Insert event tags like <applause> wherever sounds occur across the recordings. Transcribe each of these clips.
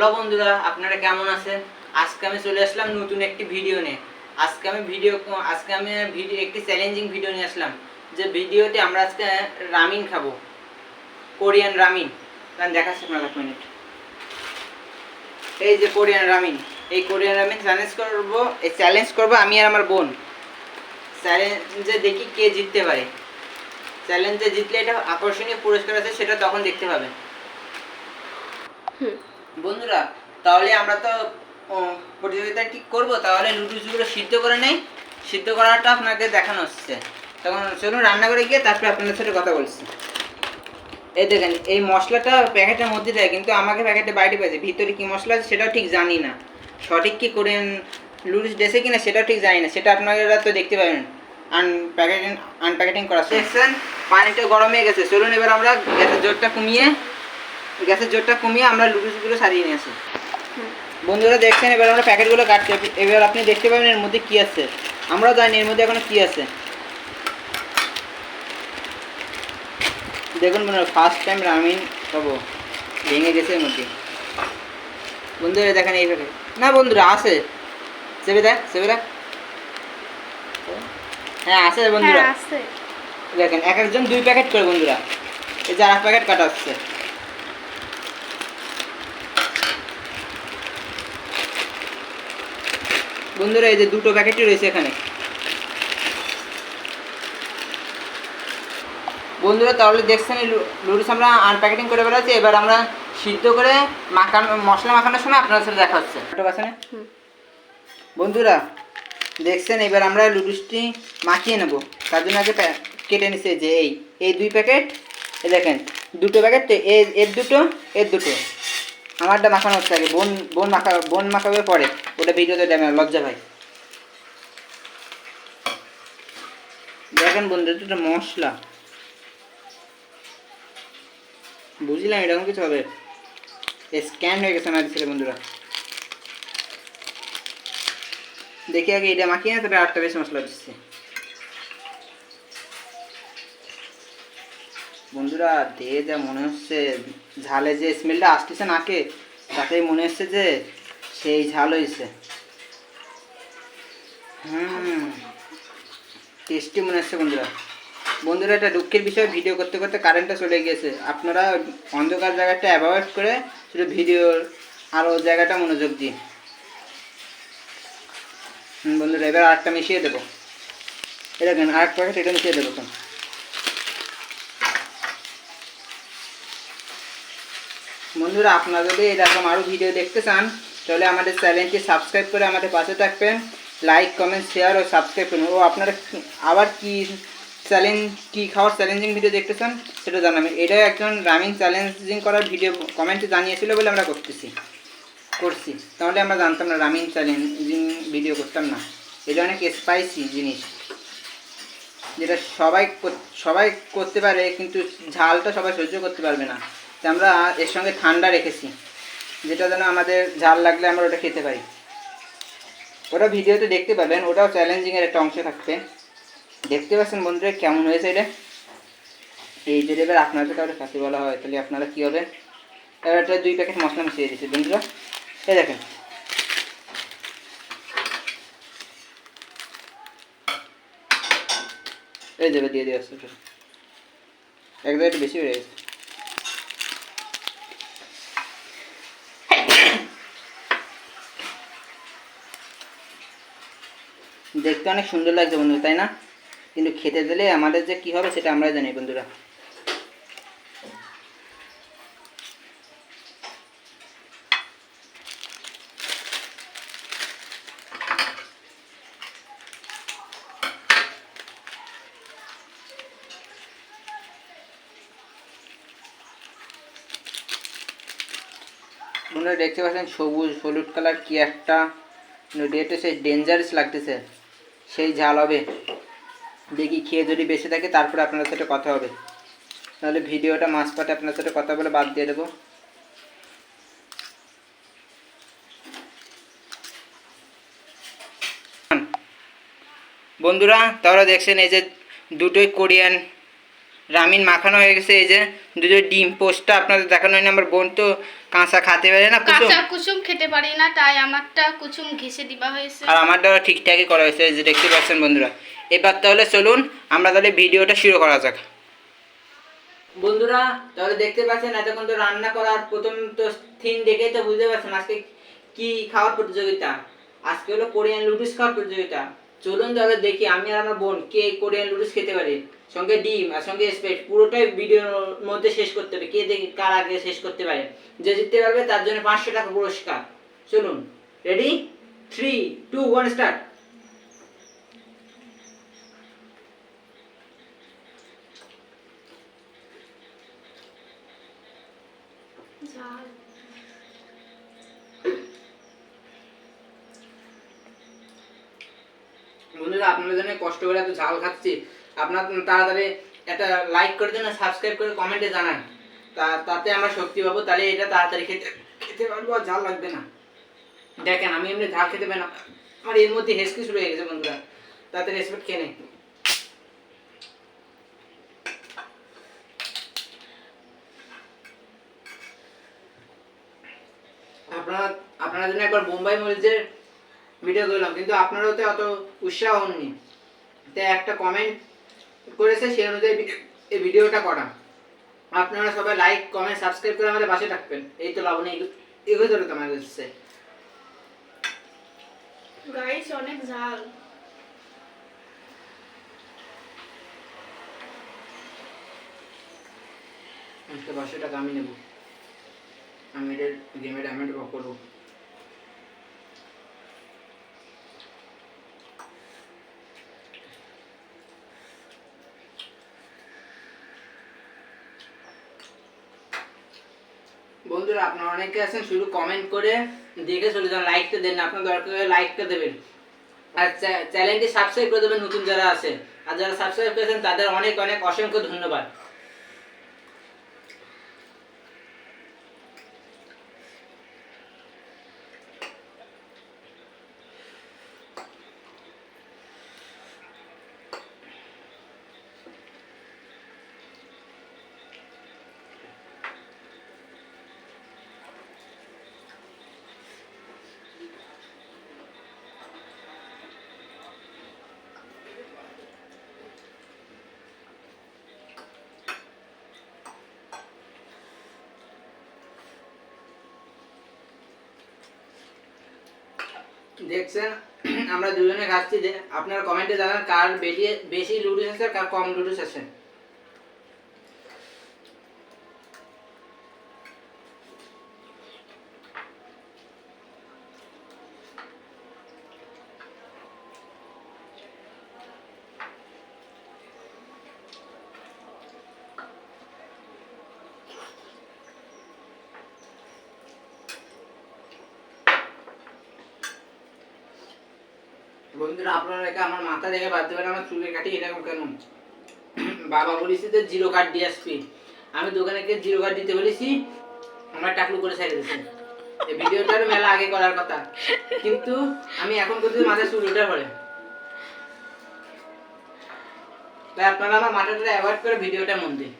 Hello বন্ধুরা, আপনারা কেমন আছেন? আজকে আমি চলে আসলাম নতুন একটি ভিডিও নিয়ে। আজকে আমি ভিডিও আজকে আমি ভিডিও একটি চ্যালেঞ্জিং ভিডিও নিয়ে আসলাম। যে ভিডিওতে আমরা আজকে রামিন খাব। কোরিয়ান রামিন কারণ দেখাচ্ছি আপনার এক মিনিট এই যে কোরিয়ান রামিন এই কোরিয়ান রামিন চ্যালেঞ্জ করব, এই চ্যালেঞ্জ করব আমি আর আমার বোন। চ্যালেঞ্জে দেখি কে জিততে পারে। চ্যালেঞ্জে জিতলে এটা আকর্ষণীয় পুরস্কার আছে, সেটা তখন দেখতে পাবেন। হুম। বন্ধুরা, তাহলে আমরা তো প্রতিযোগিতা ঠিক করব। তাহলে নুডলসগুলো সিদ্ধ করে নেই। সিদ্ধ করাটা আপনাকে দেখানো হচ্ছে। তখন চলুন রান্না করে গিয়ে তারপরে আপনাদের সাথে কথা বলছি। এই দেখেন, এই মশলাটা প্যাকেটের মধ্যে দেয়, কিন্তু আমাকে প্যাকেটে বাইরে পেয়েছে ভিতরে কি মশলা আছে সেটাও ঠিক জানি না। সঠিক কি করেন লুডুস ডেসে কিনা সেটাও ঠিক জানি না। সেটা আপনারা তো দেখতে পাবেন। আনপ্যাকেটিং আনপ্যাকেটিং করা দেখছেন? পানিটা গরম হয়ে গেছে। চলুন এবার আমরা গ্যাসের জোরটা কমিয়ে গ্যাসের জোরটা কমিয়ে আমরা লুডুসগুলো সারিয়ে নিয়ে আসি। বন্ধুরা দেখছেন এবার আমরা প্যাকেটগুলো কাটছি। এবার আপনি দেখতে পাবেন এর মধ্যে কি আছে। আমরাও জানি এর মধ্যে এখনও কি আছে। দেখুন বন্ধুরা ফার্স্ট টাইম রামিন খাব। ভেঙে গেছে এর মধ্যে। বন্ধুরা দেখেন এই প্যাকেট। না বন্ধুরা আছে। সেবে দেখ সেবে দেখ। হ্যাঁ আছে বন্ধুরা। হ্যাঁ দেখেন এক একজন দুই প্যাকেট করে বন্ধুরা। এই যে আর এক প্যাকেট কাটা হচ্ছে। বন্ধুরা এই যে দুটো প্যাকেটই রয়েছে এখানে। বন্ধুরা তাহলে দেখছেন এই লুডুস আমরা আনপ্যাকেটিং করে বেড়াচ্ছি। এবার আমরা সিদ্ধ করে মাখানো মশলা মাখানোর সময় আপনার সাথে দেখা হচ্ছে। ঠিক আছে না। বন্ধুরা দেখছেন এবার আমরা লুডুসটি মাখিয়ে নেব। তার জন্য আগে কেটে নিচ্ছে যে এই এই দুই প্যাকেট এই দেখেন দুটো প্যাকেট এর দুটো এর দুটো। আমারটা মাখানো হচ্ছে আগে বোন বোন মাখা বোন মাখাবে পরে। ওটা ভিডিওতে দেবে লজ্জা ভাই। দেখেন বন্ধু এটা মশলা। বুঝলাম এরকম কিছু হবে? স্ক্যান হয়ে গেছে আমার ছেলে বন্ধুরা। দেখি আগে এটা মাখিয়ে না তবে আটটা বেশি মশলা দিচ্ছি। বন্ধুরা দেখে যা মনে হচ্ছে ঝালে যে স্মেলটা আসতেছে নাকে, তাতেই মনে হচ্ছে যে সেই ঝাল হয়েছে হুম। টেস্টি মনে হচ্ছে বন্ধুরা। বন্ধুরা একটা দুঃখের বিষয়ে, ভিডিও করতে করতে কারেন্টটা চলে গিয়েছে। আপনারা অন্ধকার জায়গাটা অ্যাভয়েড করে শুধু ভিডিওর আরও জায়গাটা মনোযোগ দিন। বন্ধুরা, এবার আরেকটা মিশিয়ে দেবো। এটা দেখেন, আরেক প্যাকেট এটা মিশিয়ে দেবো এখন। বন্ধুরা, আপনারা যদি এরকম আরও ভিডিও দেখতে চান তাহলে আমাদের চ্যানেলটি সাবস্ক্রাইব করে আমাদের পাশে থাকবেন। লাইক, কমেন্ট, শেয়ার ও সাবস্ক্রাইব করুন। ও আপনারা আবার কি চ্যালেঞ্জ, কি খাওয়ার চ্যালেঞ্জিং ভিডিও দেখতে চান সেটা জানাবেন। এটা একজন রামিং চ্যালেঞ্জিং করার ভিডিও কমেন্টে জানিয়েছিল বলে আমরা করতেছি, করছি। তাহলে আমরা জানতাম না রামিং চ্যালেঞ্জিং ভিডিও করতাম না। এটা অনেক স্পাইসি জিনিস, যেটা সবাই সবাই করতে পারে, কিন্তু ঝালটা সবাই সহ্য করতে পারবে না। তাই আমরা এর সঙ্গে ঠান্ডা রেখেছি। যেটা যেন আমাদের ঝাল লাগলে আমরা ওটা খেতে পারি। ওটা ভিডিওতে দেখতে পাবেন, ওটাও চ্যালেঞ্জিংয়ের একটা অংশ থাকবে। দেখতে পাচ্ছেন বন্ধুরা কেমন হয়েছে এটা? এই যদি এবার আপনাদের কাউকে খাতে বলা হয়, তাহলে আপনারা কী হবে? এবার একটা দুই প্যাকেট মশলা মিশিয়ে দিচ্ছি, বন্ধুরা। এই দেখেন। এই দেবে দিয়ে দিয়ে আসছে একদম একটু বেশি হয়ে গেছে। দেখতে অনেক সুন্দর লাগছে বন্ধু, তাই না? কিন্তু খেতে দিলে আমাদের যে কি হবে সেটা আমরা জানি বন্ধুরা। বন্ধুরা, দেখতে পাচ্ছেন সবুজ, হলুদ কালার কি একটা রেটে সেই ডেঞ্জারাস লাগতেছে। সেই ঝাল হবে। দেখি খেয়ে যদি বেঁচে থাকে, তারপরে আপনার সাথে কথা হবে। তাহলে ভিডিওটা মাছ পাটে আপনার সাথে কথা বলে বাদ দিয়ে দেবো। বন্ধুরা তারা দেখছেন এই যে দুটোই কোরিয়ান রামিন মাখানো হয়ে গেছে এই যে দুটো ডিম পোস্টটা আপনাদের দেখানো হয়নি আমার বোন তো কাঁচা খাতে পারে না কুসুম। কাঁচা কুসুম খেতে পারি না তাই আমারটা কুসুম ঘেসে দিবা হয়েছে। আর আমারটাও ঠিকঠাকই করা হয়েছে যে দেখতে পাচ্ছেন বন্ধুরা। এবার তাহলে চলুন আমরা তাহলে ভিডিওটা শুরু করা যাক। বন্ধুরা তাহলে দেখতে পাচ্ছেন এতক্ষণ তো রান্না করার প্রথম তো থিন দেখেই তো বুঝতে পারছেন আজকে কি খাওয়ার প্রতিযোগিতা। আজকে হলো কোরিয়ান লুডুস খাওয়ার প্রতিযোগিতা। চলুন তাহলে দেখি আমি আর আমার বোন কে কোরিয়ান নুডলস খেতে পারি। সঙ্গে ডিম আর সঙ্গে স্প্রেড পুরোটাই ভিডিওর মধ্যে শেষ করতে হবে, কে দেখি কার আগে শেষ করতে পারে। যে জিততে পারবে তার জন্য পাঁচশো টাকা পুরস্কার। চলুন ready three two one start ঝাল বন্ধুরা আপনাদের জন্য কষ্ট করে এত ঝাল খাচ্ছি, আপনার তাড়াতাড়ি একটা লাইক করে দেন সাবস্ক্রাইব করে কমেন্টে জানান। তা, তাতে আমরা শক্তি পাবো, তাহলে এটা তাড়াতাড়ি খেতে খেতে পারব আর ঝাল লাগবে না। দেখেন, আমি এমনি ঝাল খেতে পারি না। আমার এর মধ্যে হেসকি শুরু হয়ে গেছে, বন্ধুরা। তাতে রেসপেক্ট খেয়ে নেই। আপনারা আপনারা জন্য একবার বোম্বাই মরিচের ভিডিও করলাম কিন্তু আপনারাও তো অত উৎসাহ হননি। একটা কমেন্ট করেছে সেই অনুযায়ী এই ভিডিওটা করা। আপনারা সবাই লাইক কমেন্ট সাবস্ক্রাইব করে আমাদের পাশে থাকবেন। এই তো লাবণী এগুলো ধরে তো আমার কাছে গাইস অনেক ঝাল। আজকে পাঁচশো টাকা আমি নেব। আমি এটার গেমের ডায়মন্ড করব। বন্ধুরা, আপনারা অনেকে আছেন, শুধু কমেন্ট করে দেখে চলে যান লাইকটা দেন না আপনার দরকার হলে লাইকটা দেবেন। আর চ্যানেলটি সাবস্ক্রাইব করে দেবেন নতুন যারা আছে। আর যারা সাবস্ক্রাইব করেছেন, তাদের অনেক অনেক অসংখ্য ধন্যবাদ। দেখছেন, আমরা দুজনে খাচ্ছি যে আপনারা কমেন্টে জানান কার বেশি বেশি লুডুস আছে কার কম লুডুস আছে বন্ধুরা, আপনারা একা আমার মাথা দেখে বাদ দেবেন আমার চুলের কাটি এরকম কেন বাবা বলেছি তো জিরো কার্ড ডিএসপি আমি দোকানে গিয়ে জিরো কার্ড দিতে বলেছি, আমার টাকলু করে ছেড়ে দিয়েছে। এই ভিডিওটার মেলা আগে করার কথা। কিন্তু আমি এখন করতে মাথায় চুল ওঠার পরে। তাই আপনারা আমার মাথাটা অ্যাভয়েড করে ভিডিওটা মন দিন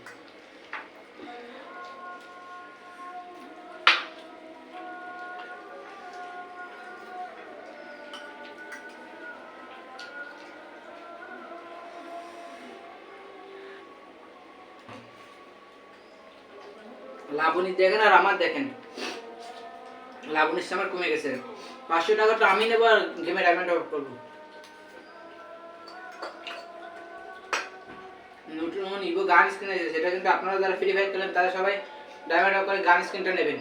লাবণী দেখেন আর আমার দেখেন। লাবণীর আমার কমে গেছে। পাঁচশো তো আমি নেব আর গেমে ডায়মন্ড অফ করব। নতুন ইভো গান স্ক্রিন আছে সেটা কিন্তু আপনারা যারা ফ্রি ফায়ার খেলেন, তারা সবাই ডায়মন্ড অফ করে গান স্ক্রিনটা নেবেন।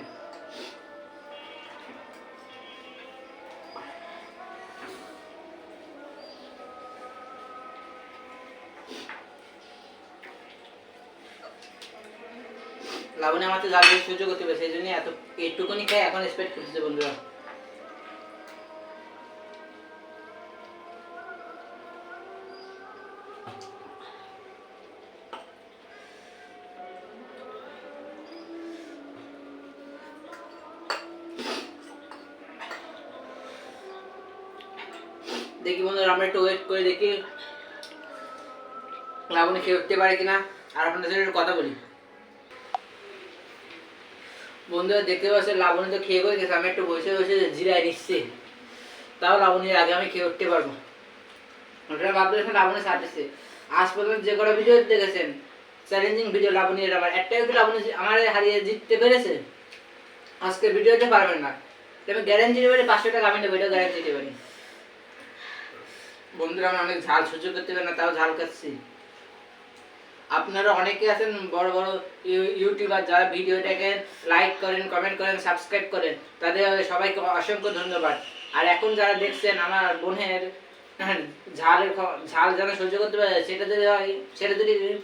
লাবণী আমাকে লাভ দিয়ে সহ্য করতে পারে, সেই জন্য এত এইটুকুনি খাই এখন এক্সপেক্ট করতেছে বন্ধুরা। দেখি বন্ধুরা, আমরা একটু ওয়েট করে দেখি লাবণী খেয়ে উঠতে পারে কিনা, আর আপনাদের সাথে কথা বলি। বন্ধুরা দেখতে পাচ্ছেন লাবণী তো খেয়ে গেছে, আমি একটু বসে বসে জিরায় নিচ্ছি। তাও লাবণীর আগে আমি খেয়ে উঠতে পারব। ওটা ভাবতেছেন লাবণী ছাড়তেছে আজ পর্যন্ত যে কটা ভিডিও দেখেছেন চ্যালেঞ্জিং ভিডিও লাবণীর আমার একটাই কি লাবণী আমার হারিয়ে জিততে পেরেছে। আজকে ভিডিওতে পারবেন না। তবে গ্যারান্টি পারি পাঁচশো টাকা আমি নেব এটা গ্যারান্টি পারি বন্ধুরা আমি অনেক ঝাল সহ্য করতে পারি না, তাও ঝাল খাচ্ছি। আপনারা অনেকে আছেন বড় বড় ইউ- ইউটিউবার যারা ভিডিওটাকে লাইক করেন কমেন্ট করেন সাবস্ক্রাইব করেন, তাদের সবাইকে অসংখ্য ধন্যবাদ। আর এখন যারা দেখছেন, আমার বোনের ঝালের ঝাল যারা সহ্য করতে পারে, সেটা যদি হয়, সেটা যদি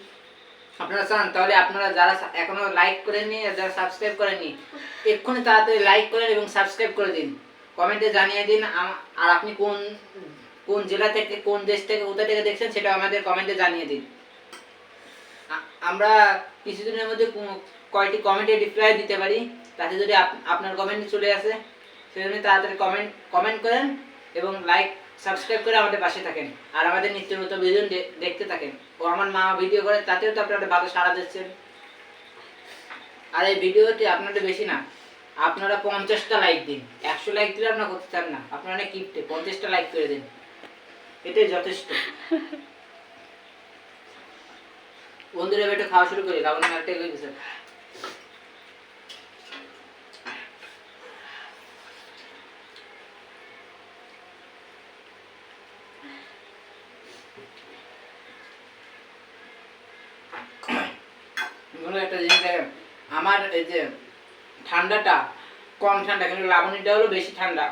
আপনারা চান, তাহলে আপনারা যারা এখনও লাইক করেননি, আর যারা সাবস্ক্রাইব করেননি, এক্ষুনি তাড়াতাড়ি লাইক করেন এবং সাবস্ক্রাইব করে দিন। কমেন্টে জানিয়ে দিন আর আপনি কোন কোন জেলা থেকে, কোন দেশ থেকে, কোথা থেকে দেখছেন, সেটা আমাদের কমেন্টে জানিয়ে দিন। আমরা কিছুদিনের মধ্যে কয়টি কমেন্টে রিপ্লাই দিতে পারি। তাতে যদি আপ- আপনার কমেন্ট চলে আসে সেজন্য তাড়াতাড়ি কমেন্ট কমেন্ট করেন এবং লাইক সাবস্ক্রাইব করে আমাদের পাশে থাকেন। আর আমাদের নিত্য নতুন ভিডিও দেখতে থাকেন। ও আমার মা ভিডিও করে, তাতেও তো আপনারা ভালো সাড়া দিচ্ছেন আর এই ভিডিওটি আপনাদের বেশি না। আপনারা পঞ্চাশটা লাইক দিন। একশো লাইক দিলে আপনারা করতে চান না। আপনারা কিপটে পঞ্চাশটা লাইক করে দিন। এটাই যথেষ্ট। <laughs> বন্ধুরা একটু খাওয়া শুরু করি লাবণ একটা এগিয়ে গেছে একটা জিনিস দেখেন আমার এই যে ঠান্ডাটা কম ঠান্ডা কিন্তু লাবণীটা হলো বেশি ঠান্ডা।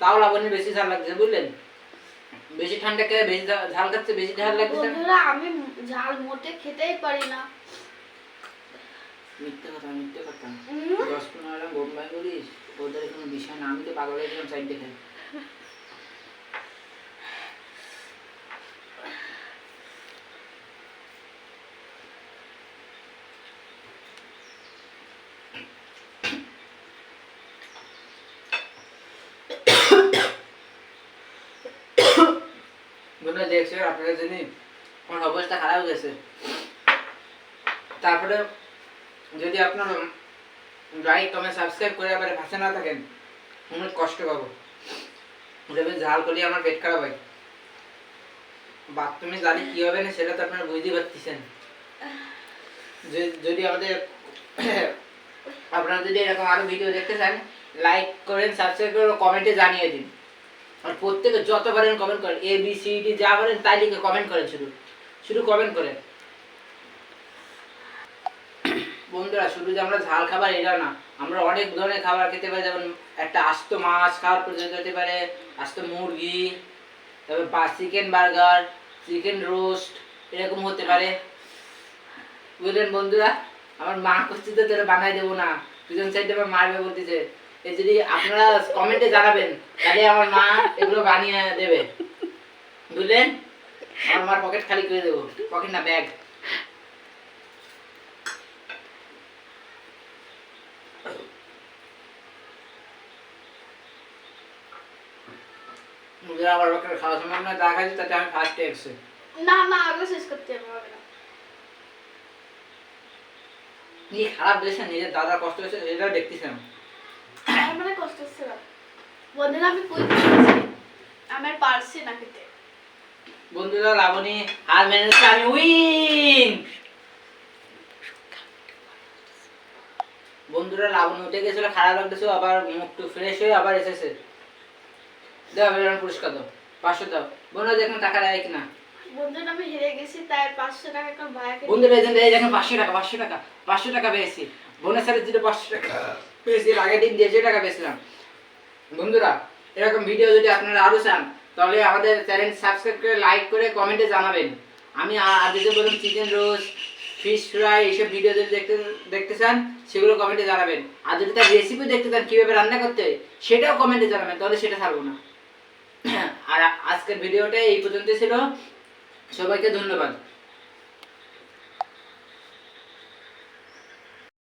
তাও লাবণী বেশি ঝাল লাগছে বুঝলেন? বেশি ঠান্ডা খেয়ে বেশি ঝাল খাচ্ছে বেশি ঝাল লাগছে। আমি ঝাল মোটে খেতেই পারি না। মিথ্যে কথা মিথ্যে কথা। দশ পনেরো গ্রাম বোম্বাই করিস ওদের কোনো বিষয় না। আমি তো পাগল হয়ে গেলাম সাইড দেখে। দেখছে আপনারা জানি আমার অবস্থা খারাপ গেছে। তারপরে যদি আপনার লাইক কমেন্ট সাবস্ক্রাইব করে আবার ভাষা না থাকেন, অনেক কষ্ট পাবো। যাবে ঝাল করলে আমার পেট খারাপ হয়। বাথরুমে জানি কি হবে না, সেটা তো আপনারা বুঝতেই পারতেছেন। যদি আমাদের <coughs> আপনারা যদি এরকম আরও ভিডিও দেখতে চান লাইক করেন সাবস্ক্রাইব করে কমেন্টে জানিয়ে দিন। আর প্রত্যেকে যত পারেন কমেন্ট করেন এ বি সি ডি যা পারেন তাই লিখে কমেন্ট করেন শুধু। শুধু কমেন্ট করেন বন্ধুরা, শুধু যে আমরা ঝাল খাবার এটা না। আমরা অনেক ধরনের খাবার খেতে পারি, যেমন একটা আস্ত মাছ খাওয়ার পর্যন্ত হতে পারে, আস্ত মুরগি, তারপর বা চিকেন বার্গার চিকেন রোস্ট এরকম হতে পারে। বুঝলেন বন্ধুরা? আমার মা করছে তো, তোরা বানাই দেবো না। পিছন সাইডে আমার মারবে বলতেছে। এই যদি আপনারা কমেন্টে জানাবেন, তাহলে আমার মা এগুলো বানিয়ে দেবে। বুঝলেন? আমার মার পকেট খালি করে দেবো। পকেট না ব্যাগ খাওয়া সময় না দেখা যায় তাতে আমি ফার্স্টে এসে না না আগে শেষ করতে হবে না। কি খারাপ দিয়েছে নিজের দাদার কষ্ট হয়েছে দেখতেছিলাম আমার মানে কষ্ট হচ্ছে না। বন্ধুরা আমি কই আমার পারছি না খেতে। বন্ধুরা লাবণী হার মেনে নিচ্ছে, আমি উইন! বন্ধুরা লাবণী উঠে গেছিল খারাপ লাগতেছিল আবার মুখ টু ফ্রেশ হয়ে আবার এসেছে। দাও এবার পুরস্কার দাও পাঁচশো দাও। বন্ধুরা দেখুন টাকা দেয় কিনা। বন্ধুরা আমি হেরে গেছি তাই পাঁচশো টাকা বন্ধুরা এই দেখেন পাঁচশো টাকা পাঁচশো টাকা পাঁচশো টাকা পেয়েছি। বোনের সাথে যেটা পাঁচশো টাকা পেয়েছি এর আগের দিন দেড়শো টাকা পেয়েছিলাম। বন্ধুরা এরকম ভিডিও যদি আপনারা আরও চান তাহলে আমাদের চ্যানেল সাবস্ক্রাইব করে লাইক করে কমেন্টে জানাবেন। আমি আ- আগে যে বললাম চিকেন রোস্ট ফিশ ফ্রাই এইসব ভিডিও যদি দেখতে দেখতে চান, সেগুলো কমেন্টে জানাবেন। আর যদি তার রেসিপি দেখতে চান, কীভাবে রান্না করতে হয়, সেটাও কমেন্টে জানাবেন, তাহলে সেটা ছাড়বো না। <coughs> আর আজকের ভিডিওটা এই পর্যন্ত ছিল। সবাইকে ধন্যবাদ।